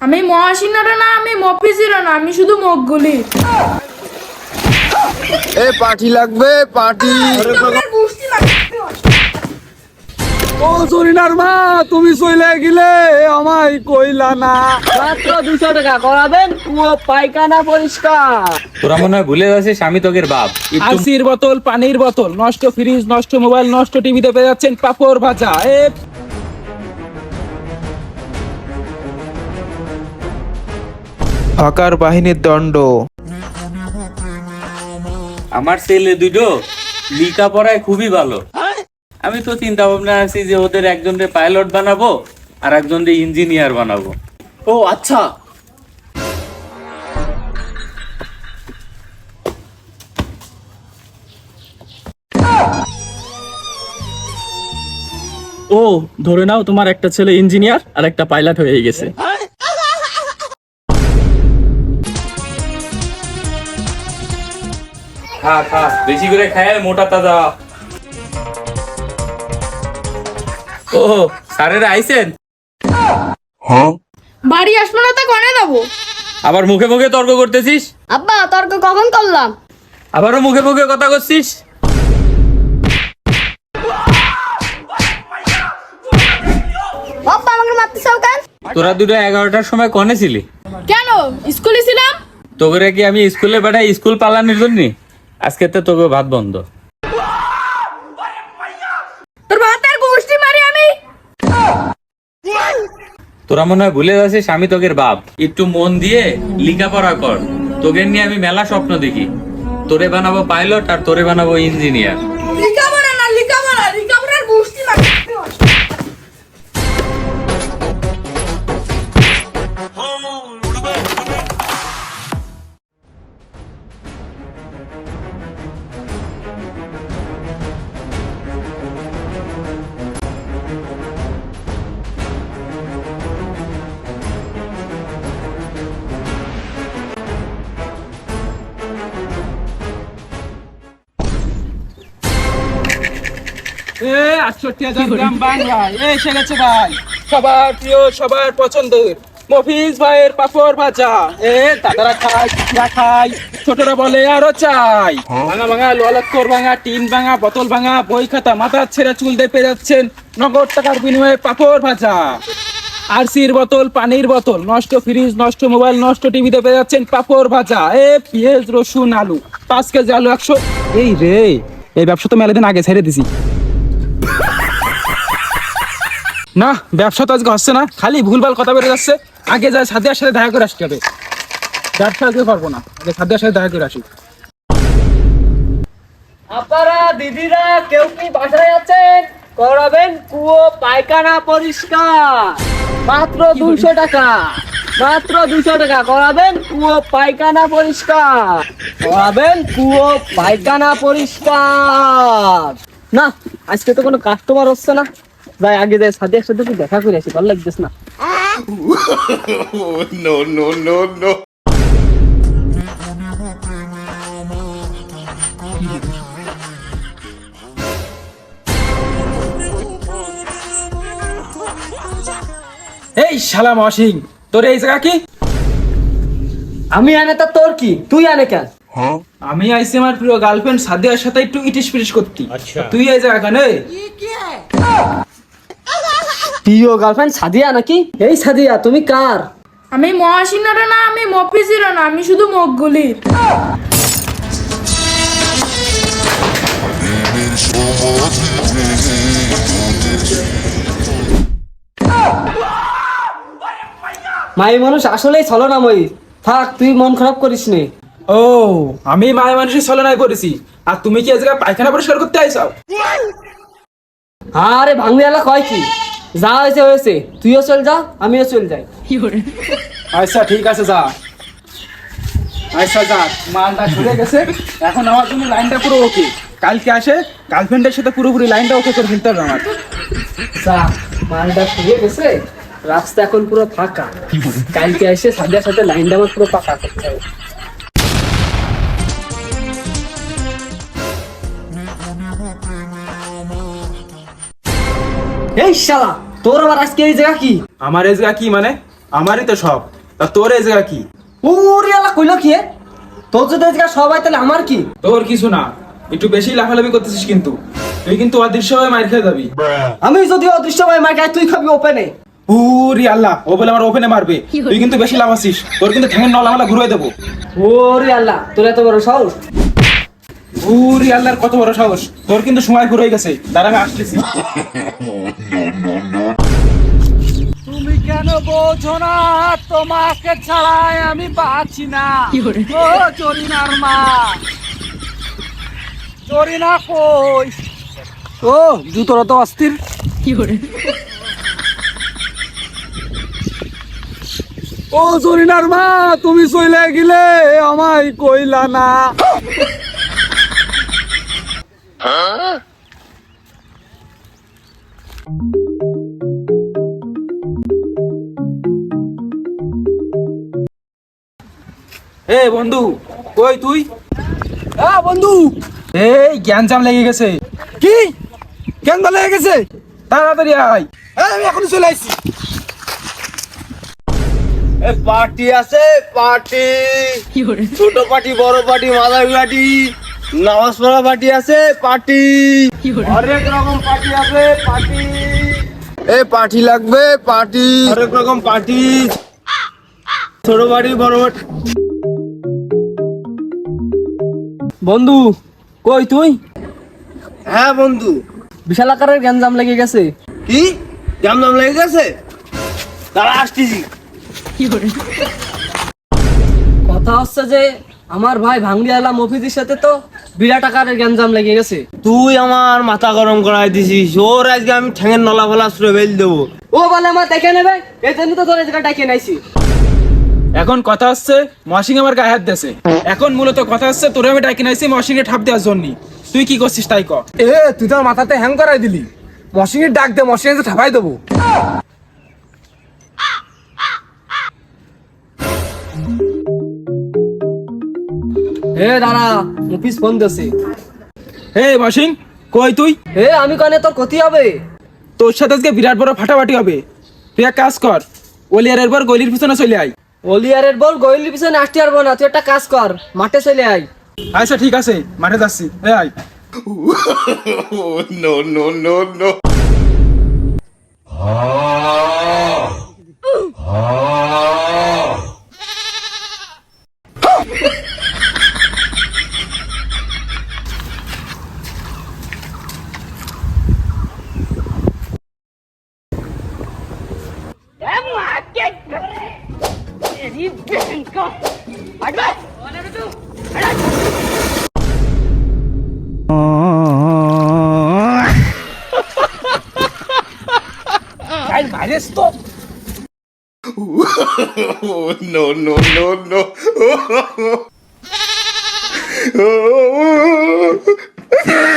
আমি মহাসিনারও না আমি মফিসিরও না আমি শুধু মগগুলি। এ পার্টি লাগবে পার্টি ও সরিনার মা তুমি চলে গেলে আমায় কইলা না। মাত্র দুশো টাকা করাবেন পুরো পায়খানা পরিষ্কার। তোরা মনে হয় ভুলে যাচ্ছিস আমি তোকের বাপ। আইসির বোতল পানির বোতল নষ্ট ফ্রিজ নষ্ট মোবাইল নষ্ট টিভিতে পেয়ে যাচ্ছেন পাপড় ভাজা। এ হকার বাহিনীর দণ্ড। আমার ছেলে দুটো লেখাপড়ায় খুবই ভালো। আমি তো চিন্তা ভাবনা আছি যে ওদের একজনকে পাইলট বানাবো আর একজনকে ইঞ্জিনিয়ার বানাবো। ও আচ্ছা। ও ধরে নাও তোমার একটা ছেলে ইঞ্জিনিয়ার আর একটা পাইলট হয়ে গেছে। খা খা। বেশি করে খায় মোটা তাজা। ও স্যারেরা আইছেন? বাড়ি আসব না তা কনে দেবো আবার মুখে মুখে তর্ক করতেছিস? আব্বা তর্ক কখন করলাম? আবারও মুখে মুখে কথা করছিস বাপ্পা আমাকে মারতে চাও কেন? তোরা দুটো এগারোটার সময় কনে ছিলি? কেন? স্কুলে ছিলাম? তোকে কি আমি স্কুলে পাঠাই স্কুল পালানোর জন্য? আজকে তো তোকে ভাত বন্ধ। তোর ভাতের গোষ্ঠী মারি আমি। তোরা মনে হয় ভুলে যাচ্ছিস আমি তোকের বাপ। একটু মন দিয়ে লেখাপড়া কর। তোকে নিয়ে আমি মেলা স্বপ্ন দেখি। তোরে বানাবো পাইলট আর তোরে বানাবো ইঞ্জিনিয়ার হাজার গ্রাম বাংলা এ এসে গেছে ভাই। সবার প্রিয় সবার পছন্দের। মফিজ ভাইয়ের পাপড় ভাজা। এ দাদারা খায় না খায় ছোটরা বলে আরও চাই ভাঙা ভাঙা লোয়ালক্ষর ভাঙা টিন ভাঙা বোতল ভাঙা বই খাতা মাথার ছেঁড়া চুল দিয়ে যাচ্ছেন নগদ টাকার বিনিময়ে পাপড় ভাজা। আরসির বোতল পানির বোতল নষ্ট ফ্রিজ নষ্ট মোবাইল নষ্ট টিভিতে পেয়ে যাচ্ছেন পাপড় ভাজা। এ পেঁয়াজ রসুন আলু পাঁচ কেজি আলু একশো। এই রে এই ব্যবসা তো মেলাদিন আগে ছেড়ে দিছি। না ব্যবসা তো আজকে হচ্ছে না খালি ভুলভাল কথা বেরো যাচ্ছে। আগে যা সাদিয়ার সাথে দেখা করে আসতে হবে। ব্যবসা আজকে করব না আগে সাদিয়ার সাথে দেখা করে আসি। আপনারা দিদিরা কেউ কি বাসায় আছেন? করাবেন কুয়ো পায়খানা পরিষ্কার। মাত্র দুশো টাকা মাত্র দুশো টাকা। করাবেন কুয়ো পায়খানা পরিষ্কার। করাবেন কুয়ো পায়খানা পরিষ্কার। না আজকে তো কোনো কাস্টমার হচ্ছে না। যাই আগে যাই সাথে সাথে একটু দেখা করে আসি ভালো লাগতেছে না। এই শালা মশিং তোর এই জায়গা কি? আমি আনে তা তোর কি? তুই আনে কেন? আমি আইসি আমার প্রিয় গার্লফ্রেন্ড সাদিয়ার সাথে একটু ইটিস পিটিস করতি তুই এই জায়গা কেন? প্রিয় গার্লফ্রেন্ড সাদিয়া নাকি? এই সাদিয়া তুমি কার? আমি মহাসিনারও না আমি মফিসিরও না আমি শুধু মগগুলির মাই মানুষ আসলেই ছলনাময়ী। থাক তুই মন খারাপ করিস নে। ও আমি মায়ের মানুষের ছলনায় করেছি আর তুমি কি এই জায়গায় পায়খানা পরিষ্কার করতে আইসাও? আরে ভাঙনি এলা কয় কি? যা হয়েছে হয়েছে। তুইও চল যা আমিও চল যাই। আচ্ছা ঠিক আছে যা। আচ্ছা যা মালটা সরে গেছে। এখন আমার জন্য লাইনটা পুরো ওকে। কালকে আসে গার্লফ্রেন্ডের সাথে পুরোপুরি লাইনটা ওকে করে ফেলতে হবে আমার। যা মালটা শুয়ে গেছে রাস্তা এখন পুরো ফাঁকা। কালকে এসে সাদিয়ার সাথে লাইনটা আমার পুরো পাকা করতে হবে। এই শালা তোর আবার আজকে এই জায়গা কি? আমার এই জায়গা কি মানে? আমারই তো সব। তা তোর এই জায়গা কি? উরি আল্লাহ কইলো কি? তোর যদি আজকে সবাই তাহলে আমার কি? তোর কিছু না। একটু বেশি লাফালাফি করতেছিস কিন্তু। তুই কিন্তু অদৃশ্য হয়ে মার খেয়ে যাবি। আমি যদি অদৃশ্য ভাই মার খাই তুই খাবি ওপেনে উরি আল্লাহ ও বলে আমার ওপেনে মারবে। তুই কিন্তু বেশি লাফাছিস। তোর কিন্তু ঠ্যাঙের নলা মালা ঘুরে দেবো। ওরে আল্লাহ তোর এত বড় সাহস? উরি আল্লাহর কত বড় সাহস। তোর কিন্তু সময় ঘুরে গেছে। দাঁড়া আমি আসতেছি। তুমি কেন বোঝো না? তোমাকে ছাড়াই আমি বাঁচি না। ও চরিনার মা। চরিনা কই? ও জুতোর তো অস্থির। ও চরিনার মা তুমি চলে গেলে আমায় কইলা না। এ বন্ধু কই তুই? হ্যাঁ বন্ধু! এই জ্ঞান জাম লেগে গেছে। কি? কেন লেগে গেছে? তাড়াতাড়ি আয়। আমি এখনই চলে আসছি পার্টি আছে পার্টি। ছোট পার্টি বড় পার্টি মাদার পার্টি। নামাজ পড়া পার্টি আছে পার্টি। হরেক রকম পার্টি আছে পার্টি। এ পার্টি লাগবে পার্টি। হরেক রকম পার্টি। ছোট পার্টি বড় বন্ধু কই তুই? হ্যাঁ বন্ধু। বিশাল আকারের গ্যাঞ্জাম লেগে গেছে। কি? জাম নাম লেগে গেছে? তারা আসতেছি। কথা হচ্ছে যে আমার ভাই ভাঙ্গিয়ালা মফিজের সাথে তো বিরাট আকারের গ্যাঞ্জাম লেগে গেছে। তুই আমার মাথা গরম করাই দিছিস ওর আজকে আমি ঠ্যাঙের নলা ফলা সুরে বেল দেবো। ও বলে আমার দেখে নেবে এই জন্য তো তোর জায়গা ডাকিয়ে নাইছি। এখন কথা হচ্ছে মশিং আমার গায়ে হাত দিয়েছে। এখন মূলত কথা হচ্ছে তোরে আমি ডাকি নাইছি মশিং এ ঠাপ দেওয়ার জন্য তুই কি করছিস তাই ক? এ তুই তো আমার মাথাতে হ্যাং করাই দিলি। মশিনের ডাক দে মশিনে ঠাপাই দেবো। হে দাঁড়া মফিজ ফোন দিছে। হে মশিং কই তুই? হে আমি কানে তোর ক্ষতি হবে। তোর সাথে আজকে বিরাট বড় ফাটাফাটি হবে। তুই এক কাজ কর ওলিয়ারের পর গলির পিছনে চলে আয়। অলিয়ারের বল গইলির পিছনে আসতে পারব না তুই একটা কাজ কর মাঠে চলে আয়। আচ্ছা ঠিক আছে মাঠে যাচ্ছি। এ আয়। messed up. oh, no, no, no, no. oh.